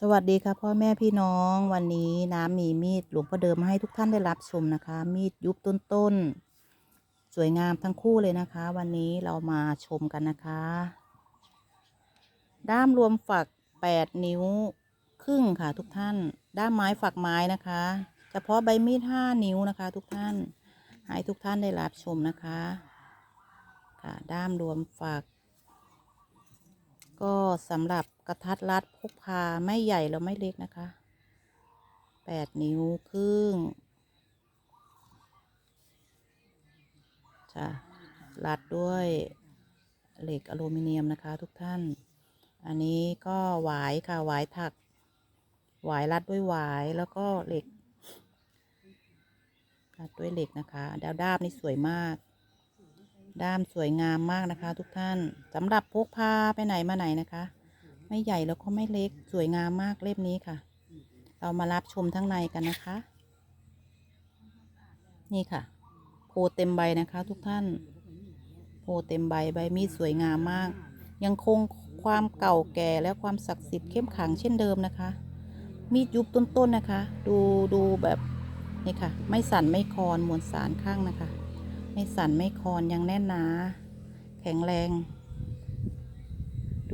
สวัสดีค่ะพ่อแม่พี่น้องวันนี้น้ำมีมีดหลวงพ่อเดิมมาให้ทุกท่านได้รับชมนะคะ มีดยุบต้นๆสวยงามทั้งคู่เลยนะคะ วันนี้เรามาชมกันนะคะ ด้ามรวมฝัก 8 นิ้วครึ่งค่ะทุกท่าน ด้ามไม้ฝักไม้นะคะ เฉพาะใบมีด 5 นิ้วนะคะ ทุกท่านให้ทุกท่านได้รับชมนะคะค่ะด้ามรวมฝัก ก็สำหรับ กระทัดรัดพกพาไม่ใหญ่แล้วไม่เล็กนะคะแปดนิ้วครึ่งจะรัดด้วยเหล็กอลูมิเนียมนะคะทุกท่าน อันนี้ก็หวายค่ะหวายถัก หวายรัดด้วยหวายแล้วก็เหล็ก รัดด้วยเหล็กนะคะดาวด้ามนี่สวยมาก ด้ามสวยงามมากนะคะ ทุกท่านสำหรับพกพาไปไหนมาไหนนะคะ ไม่ใหญ่แล้วก็ไม่เล็กสวยงามมากเล่มนี้ค่ะ เรามารับชมทั้งในกันนะคะ นี่ค่ะโพเต็มใบนะคะทุกท่านโพเต็มใบใบมีดสวยงามมาก ยังคงความเก่าแก่และความศักดิ์สิทธิ์เข้มขังเช่นเดิมนะคะ มีดยุบต้นๆนะคะ ดูดูแบบนี่ค่ะ ไม่สั่นไม่คลอนมวลสารข้างนะคะ ไม่สั่นไม่คลอนยังแน่นหนา แข็งแรง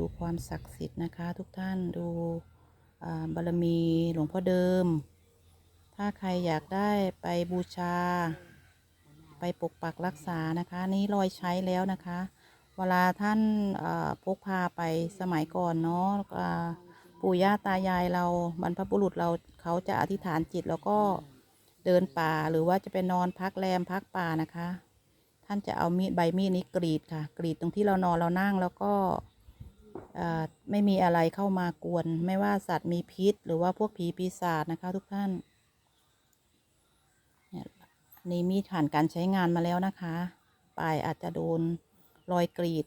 ดูความศักดิ์สิทธิ์นะคะ ทุกท่านดูบารมีหลวงพ่อเดิม ถ้าใครอยากได้ไปบูชา ไปปกปักรักษานะคะ นี่รอยใช้แล้วนะคะ เวลาท่านพกพาไปสมัยก่อนเนาะปู่ย่าตายายเราบรรพบุรุษเราเขาจะอธิษฐานจิตแล้วก็เดินป่าหรือว่าจะไปนอนพักแรมพักป่านะคะ ท่านจะเอามีดใบมีดนี้กรีดค่ะ กรีดตรงที่เรานอนเรานั่งแล้วก็ ไม่มีอะไรเข้ามากวน ไม่ว่าสัตว์มีพิษ หรือว่าพวกผีปีศาจนะคะ ทุกท่านเนี่ยอันมีดผ่านการใช้งานมาแล้วนะคะปลายอาจจะโดนรอยกรีด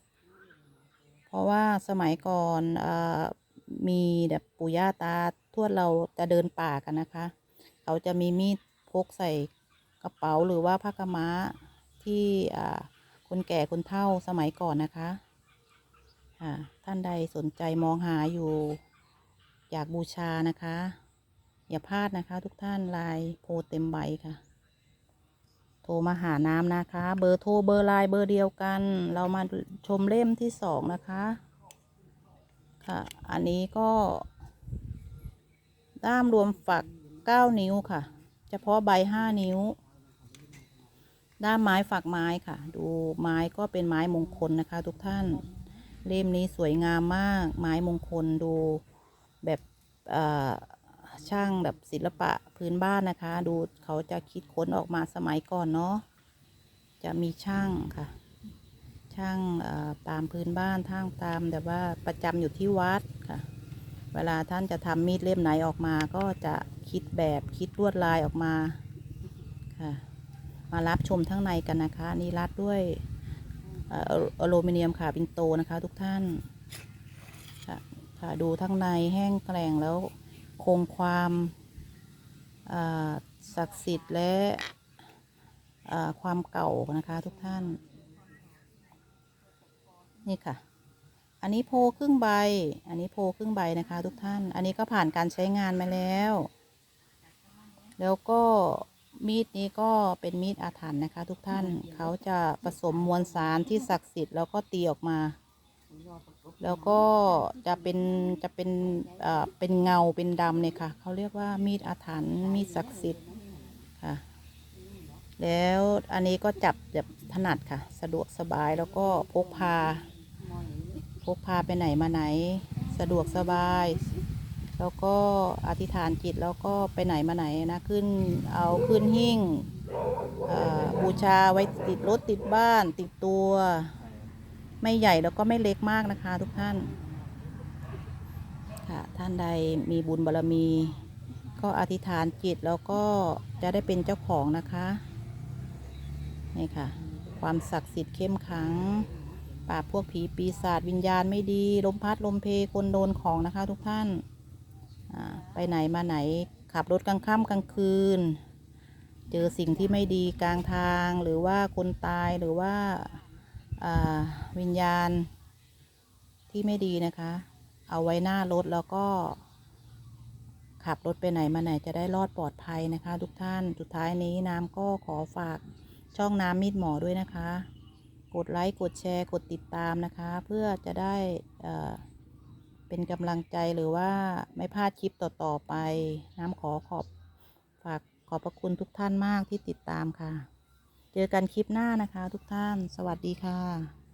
เพราะว่าสมัยก่อนอมีแบบปู่ย่าตาทวดเราจะเดินป่ากันนะคะ เขาจะมีมีดพกใส่กระเป๋าหรือว่าผ้ากม้าที่คนแก่คนเฒ่าสมัยก่อนนะคะ ค่ะ ท่านใดสนใจมองหาอยู่ อยากบูชานะคะ อย่าพลาดนะคะ ทุกท่านลายโพเต็มใบค่ะ โทรมาหาน้ำนะคะ เบอร์โทรเบอร์ไลน์เบอร์เดียวกัน เรามาชมเล่มที่สองนะคะ ค่ะ อันนี้ก็ ด้ามรวมฝักเก้านิ้วค่ะ เฉพาะใบห้านิ้วด้ามไม้ฝักไม้ค่ะ ดูไม้ก็เป็นไม้มงคลนะคะทุกท่าน เล่มนี้สวยงามมาก ไม้มงคลดูแบบช่างแบบศิลปะพื้นบ้านนะคะ ดูเขาจะคิดค้นออกมาสมัยก่อนเนาะจะมีช่างค่ะ ช่างตามพื้นบ้านท่างตามแบบว่าประจำอยู่ที่วัดค่ะ เวลาท่านจะทำมีดเล่มไหนออกมา ก็จะคิดแบบคิดลวดลายออกมาค่ะ มารับชมทั้งในกันนะคะนี่รัดด้วย อ่ออลูมิเนียมค่ะปินโตนะคะ ทุกท่านค่ะค่ะดูทั้งในแห้งแกร่งแล้วคงความศักดิ์สิทธิ์และความเก่านะคะทุกท่าน นี่ค่ะ อันนี้โพครึ่งใบ อันนี้โพครึ่งใบนะคะ ทุกท่าน อันนี้ก็ผ่านการใช้งานมาแล้ว แล้วก็ มีดนี้ก็เป็นมีดอาถรรพ์นะคะ ทุกท่านเขาจะผสมมวลสารที่ศักดิ์สิทธิ์แล้วก็ตีออกมา แล้วก็จะเป็นจะเป็นเอ่อเป็นเงาเป็นดำเนี่ยค่ะเขาเรียกว่ามีดอาถรรพ์มีดศักดิ์สิทธิ์ค่ะ แล้วอันนี้ก็จับแบบถนัดค่ะ สะดวกสบายแล้วก็พกพา พกพาไปไหนมาไหน สะดวกสบาย แล้วก็อธิษฐานจิตแล้วก็ไปไหนมาไหนนะขึ้นเอาขึ้นหิ้งบูชาไว้ติดรถติดบ้านติดตัว ไม่ใหญ่แล้วก็ไม่เล็กมากนะคะทุกท่านค่ะท่านใดมีบุญบารมี ก็อธิษฐานจิตแล้วก็จะได้เป็นเจ้าของนะคะนี่ค่ะ ความศักดิ์สิทธิ์เข้มขังปราบพวกผีปีศาจวิญญาณไม่ดี ลมพัดลมเพคนโดนของนะคะทุกท่าน ไปไหนมาไหนขับรถกลางค่ำกลางคืน เจอสิ่งที่ไม่ดีกลางทางหรือว่าคนตายหรือว่าวิญญาณที่ไม่ดีนะคะ เอาไว้หน้ารถแล้วก็ ขับรถไปไหนมาไหนจะได้รอดปลอดภัยนะคะ ทุกท่านสุดท้ายนี้น้ำก็ขอฝากช่องน้ำมีดหมอด้วยนะคะ กดไลค์กดแชร์กดติดตามนะคะ เพื่อจะได้อ่อ เป็นกำลังใจหรือว่าไม่พลาดคลิปต่อ ๆ ไป น้ำขอขอบฝากขอบพระคุณทุกท่านมากที่ติดตามค่ะ เจอกันคลิปหน้านะคะทุกท่าน สวัสดีค่ะ